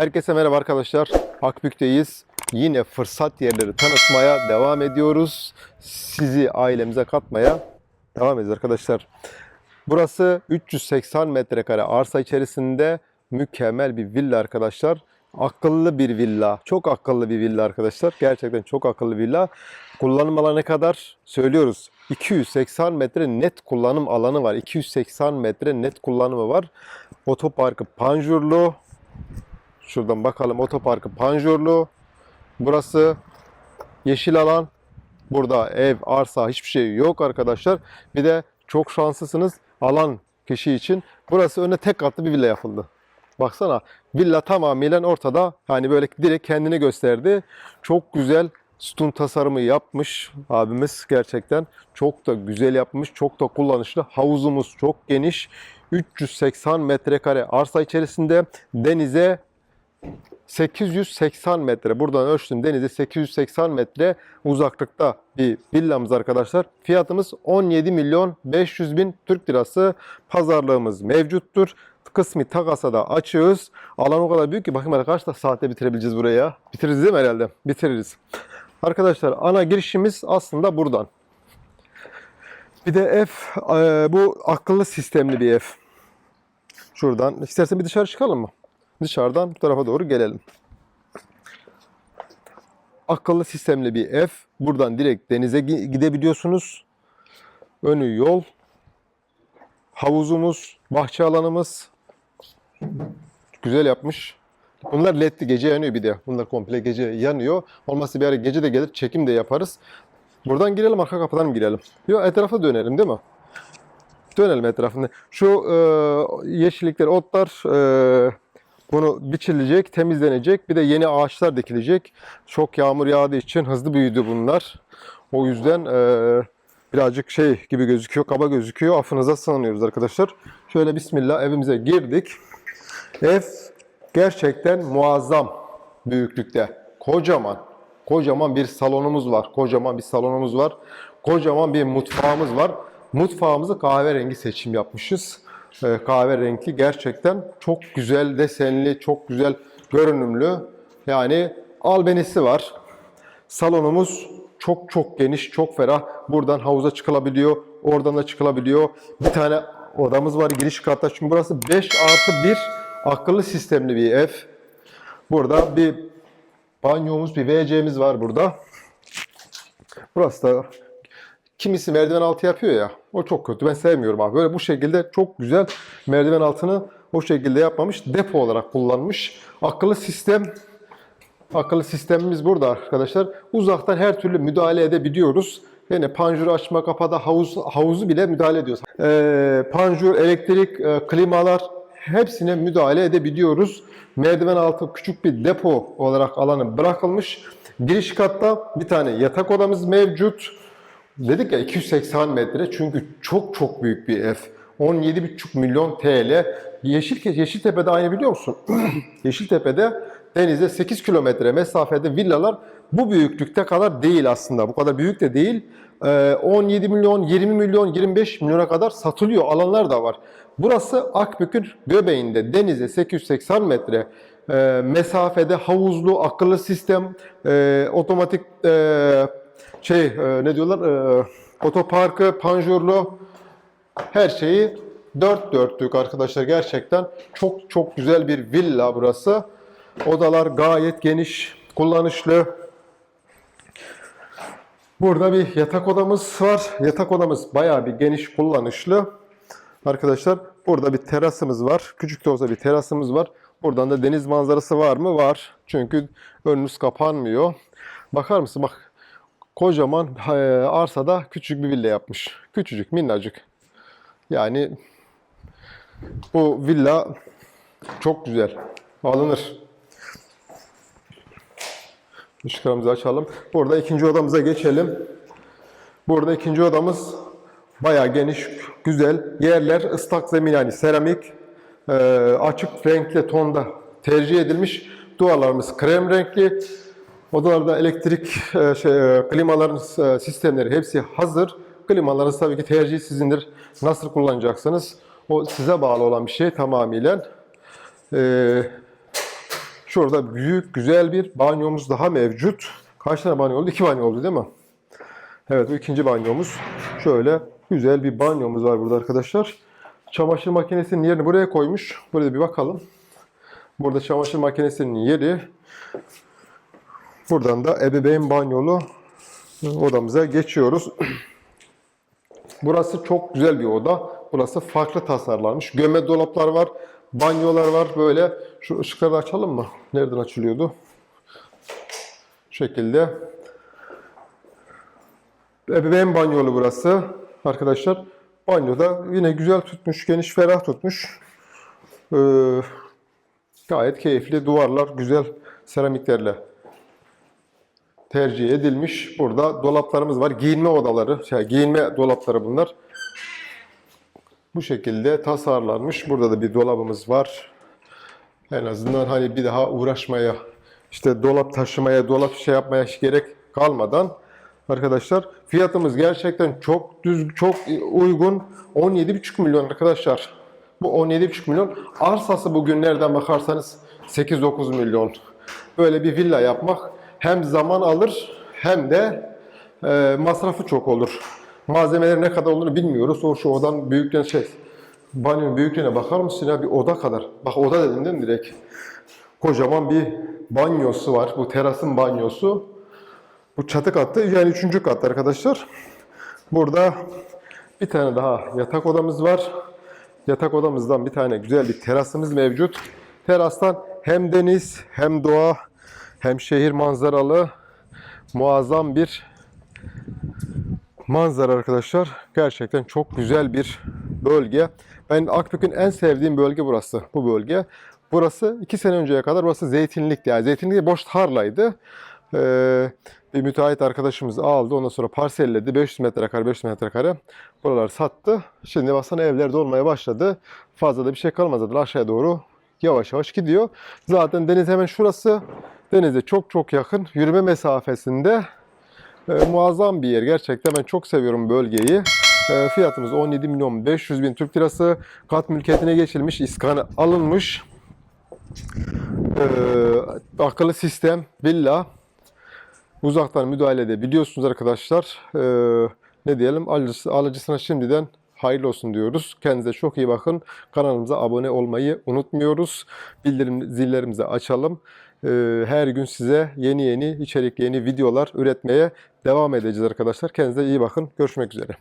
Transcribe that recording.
Herkese merhaba arkadaşlar. Akbük'teyiz. Yine fırsat yerleri tanıtmaya devam ediyoruz. Sizi ailemize katmaya devam ediyoruz arkadaşlar. Burası 380 metrekare arsa içerisinde mükemmel bir villa arkadaşlar. Akıllı bir villa. Çok akıllı bir villa arkadaşlar. Gerçekten çok akıllı villa. Kullanım alanı kadar söylüyoruz. 280 metre net kullanım alanı var. 280 metre net kullanımı var. Otoparkı panjurlu. Şuradan bakalım otoparkı panjurlu. Burası yeşil alan. Burada ev, arsa hiçbir şey yok arkadaşlar. Bir de çok şanslısınız alan kişi için. Burası önüne tek katlı bir villa yapıldı. Baksana villa tamamen ortada. Hani böyle direkt kendini gösterdi. Çok güzel sütun tasarımı yapmış abimiz gerçekten. Çok da güzel yapmış. Çok da kullanışlı. Havuzumuz çok geniş. 380 metrekare arsa içerisinde denize 880 metre. Buradan ölçtüm denize 880 metre uzaklıkta bir villamız arkadaşlar. Fiyatımız 17 milyon 500 bin Türk lirası. Pazarlığımız mevcuttur. Kısmi takasa da açığız. Alan o kadar büyük ki bakayım hele kaç da saatte bitirebileceğiz buraya. Bitiririz değil mi herhalde? Bitiririz. Arkadaşlar ana girişimiz aslında buradan. Bir de ev bu akıllı sistemli bir ev. Şuradan. İstersen bir dışarı çıkalım mı? Dışarıdan bu tarafa doğru gelelim. Akıllı sistemli bir ev. Buradan direkt denize gi- gidebiliyorsunuz. Önü yol. Havuzumuz, bahçe alanımız. Güzel yapmış. Bunlar ledli gece yanıyor bir de. Bunlar komple gece yanıyor. Olmazsa bir ara gece de gelir çekim de yaparız. Buradan girelim arka kapıdan mı girelim? Yok etrafa dönelim değil mi? Dönelim etrafında. Şu e, yeşillikler, otlar e, bunu biçilecek, temizlenecek. Bir de yeni ağaçlar dikilecek. Çok yağmur yağdığı için hızlı büyüdü bunlar. O yüzden e, birazcık şey gibi gözüküyor, kaba gözüküyor. Affınıza sığınıyoruz arkadaşlar. Şöyle bismillah evimize girdik. Ev gerçekten muazzam büyüklükte. Kocaman. Kocaman bir salonumuz var. Kocaman bir salonumuz var. Kocaman bir mutfağımız var. Mutfağımızı kahverengi seçim yapmışız. Ee, kahverengi gerçekten çok güzel desenli, çok güzel görünümlü. Yani albenisi var. Salonumuz çok çok geniş, çok ferah. Buradan havuza çıkılabiliyor, oradan da çıkılabiliyor. Bir tane odamız var giriş katta. Çünkü burası 5 artı 1 akıllı sistemli bir ev. Burada bir banyomuz, bir WC'miz var burada. Burası da kimisi merdiven altı yapıyor ya. O çok kötü. Ben sevmiyorum abi. Böyle bu şekilde çok güzel merdiven altını o şekilde yapmamış. Depo olarak kullanmış. Akıllı sistem Akıllı sistemimiz burada arkadaşlar. Uzaktan her türlü müdahale edebiliyoruz. Yani panjuru açma kapada havuz havuzu bile müdahale ediyoruz. Ee, panjur, elektrik, e, klimalar hepsine müdahale edebiliyoruz. Merdiven altı küçük bir depo olarak alanı bırakılmış. Giriş katta bir tane yatak odamız mevcut. Dedik ya 280 metre çünkü çok çok büyük bir ev. 17,5 milyon TL. Yeşil, Yeşiltepe'de aynı biliyor musun? Yeşiltepe'de denize 8 kilometre mesafede villalar bu büyüklükte kadar değil aslında. Bu kadar büyük de değil. Ee, 17 milyon, 20 milyon, 25 milyona kadar satılıyor alanlar da var. Burası Akbük'ün göbeğinde denize 880 metre e, mesafede havuzlu, akıllı sistem, e, otomatik şey e, ne diyorlar e, otoparkı, panjurlu her şeyi dört dörtlük arkadaşlar gerçekten çok çok güzel bir villa burası. Odalar gayet geniş, kullanışlı. Burada bir yatak odamız var. Yatak odamız bayağı bir geniş, kullanışlı. Arkadaşlar burada bir terasımız var. Küçük de olsa bir terasımız var. Buradan da deniz manzarası var mı? Var. Çünkü önünüz kapanmıyor. Bakar mısın? Bak kocaman e, arsada küçük bir villa yapmış. Küçücük, minnacık. Yani bu villa çok güzel. Alınır. Işıklarımızı açalım. Burada ikinci odamıza geçelim. Burada ikinci odamız bayağı geniş, güzel. Yerler ıslak zemin yani seramik. e, açık renkli tonda tercih edilmiş. Duvarlarımız krem renkli. Odalarda elektrik, e, şey, e, klimaların e, sistemleri hepsi hazır. Klimalarınız tabii ki tercih sizindir. Nasıl kullanacaksınız? O size bağlı olan bir şey tamamıyla. Ee, Şurada büyük güzel bir banyomuz daha mevcut. Kaç tane banyo oldu? İki banyo oldu değil mi? Evet bu ikinci banyomuz. Şöyle güzel bir banyomuz var burada arkadaşlar. Çamaşır makinesinin yerini buraya koymuş. Burada bir bakalım. Burada çamaşır makinesinin yeri. Buradan da ebeveyn banyolu odamıza geçiyoruz. Burası çok güzel bir oda. Burası farklı tasarlanmış. Gömme dolaplar var. Banyolar var. Böyle şu ışıkları açalım mı? Nereden açılıyordu? Şekilde. Ebeveyn banyolu burası. Arkadaşlar banyoda yine güzel tutmuş. Geniş ferah tutmuş. Ee, gayet keyifli. Duvarlar güzel seramiklerle tercih edilmiş. Burada dolaplarımız var. Giyinme odaları, şey, giyinme dolapları bunlar. Bu şekilde tasarlanmış. Burada da bir dolabımız var. En azından hani bir daha uğraşmaya, işte dolap taşımaya, dolap şey yapmaya gerek kalmadan arkadaşlar fiyatımız gerçekten çok düz, çok uygun. 17,5 milyon arkadaşlar. Bu 17,5 milyon. Arsası bugün nereden bakarsanız 8-9 milyon. Böyle bir villa yapmak hem zaman alır hem de e, masrafı çok olur. Malzemeler ne kadar olduğunu bilmiyoruz. O şu odanın büyüklüğüne şey, banyonun büyüklüğüne bakar mısın ya bir oda kadar. Bak oda dedim değil mi direkt? Kocaman bir banyosu var. Bu terasın banyosu. Bu çatı kattı. Yani üçüncü kat arkadaşlar. Burada bir tane daha yatak odamız var. Yatak odamızdan bir tane güzel bir terasımız mevcut. Terastan hem deniz hem doğa hem şehir manzaralı muazzam bir manzara arkadaşlar. Gerçekten çok güzel bir bölge. Ben Akbük'ün en sevdiğim bölge burası. Bu bölge. Burası iki sene önceye kadar burası zeytinlikti. Yani zeytinlik boş tarlaydı. Ee, bir müteahhit arkadaşımız aldı. Ondan sonra parselledi. 500 metrekare 500 metrekare. Buraları sattı. Şimdi baksana evler dolmaya başladı. Fazla da bir şey zaten aşağıya doğru yavaş yavaş gidiyor. Zaten deniz hemen şurası. Denize çok çok yakın. Yürüme mesafesinde e, muazzam bir yer. Gerçekten ben çok seviyorum bölgeyi. E, fiyatımız 17 milyon 500 bin Türk lirası. Kat mülkiyetine geçilmiş, iskanı alınmış. E, akıllı sistem, villa. Uzaktan müdahale edebiliyorsunuz arkadaşlar. E, ne diyelim alıcısı, alıcısına şimdiden hayırlı olsun diyoruz. Kendinize çok iyi bakın. Kanalımıza abone olmayı unutmuyoruz. Bildirim zillerimizi açalım. Ee, Her gün size yeni yeni içerikli yeni videolar üretmeye devam edeceğiz arkadaşlar. Kendinize iyi bakın. Görüşmek üzere.